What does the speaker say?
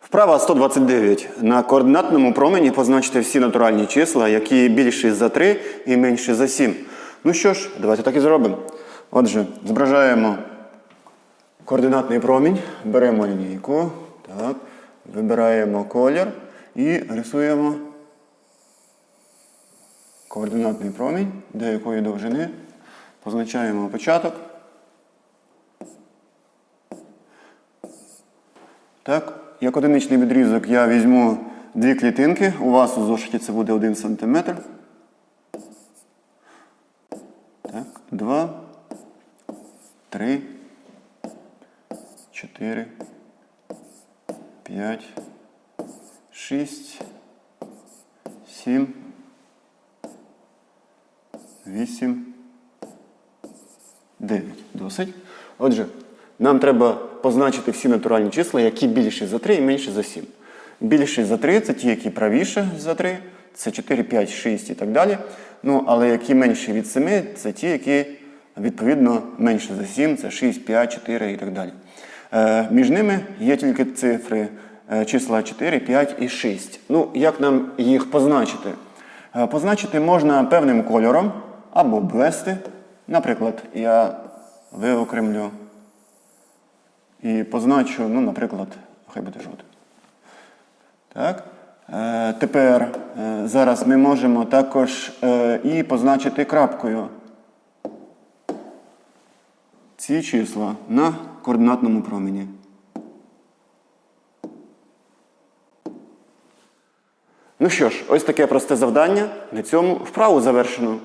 Вправа 129. На координатному промені позначте всі натуральні числа, які більші за 3 і менші за 7. Ну що ж, давайте так і зробимо. Отже, зображаємо координатний промінь, беремо лінійку, так, вибираємо колір і рисуємо координатний промінь, до якої довжини позначаємо початок. Так, як одиничний відрізок я візьму дві клітинки. У вас у зошиті це буде 1 см. Так, 2, 3, 4, 5, 6, 7, 8, 9. Досить. Отже, нам треба позначити всі натуральні числа, які більші за 3 і менші за 7. Більші за 3 це ті, які правіше за 3, це 4, 5, 6 і так далі. Ну, але які менші від 7, це ті, які відповідно менші за 7, це 6, 5, 4 і так далі. Е, між ними є тільки цифри е, числа 4, 5 і 6. Ну, як нам їх позначити? Е, позначити можна певним кольором або обвести. Наприклад, я виокремлю і позначу, ну, наприклад, хай буде жовтий. Так. Е, тепер е, зараз ми можемо також е, і позначити крапкою ці числа на координатному промені. Ну що ж, ось таке просте завдання. На цьому вправу завершено.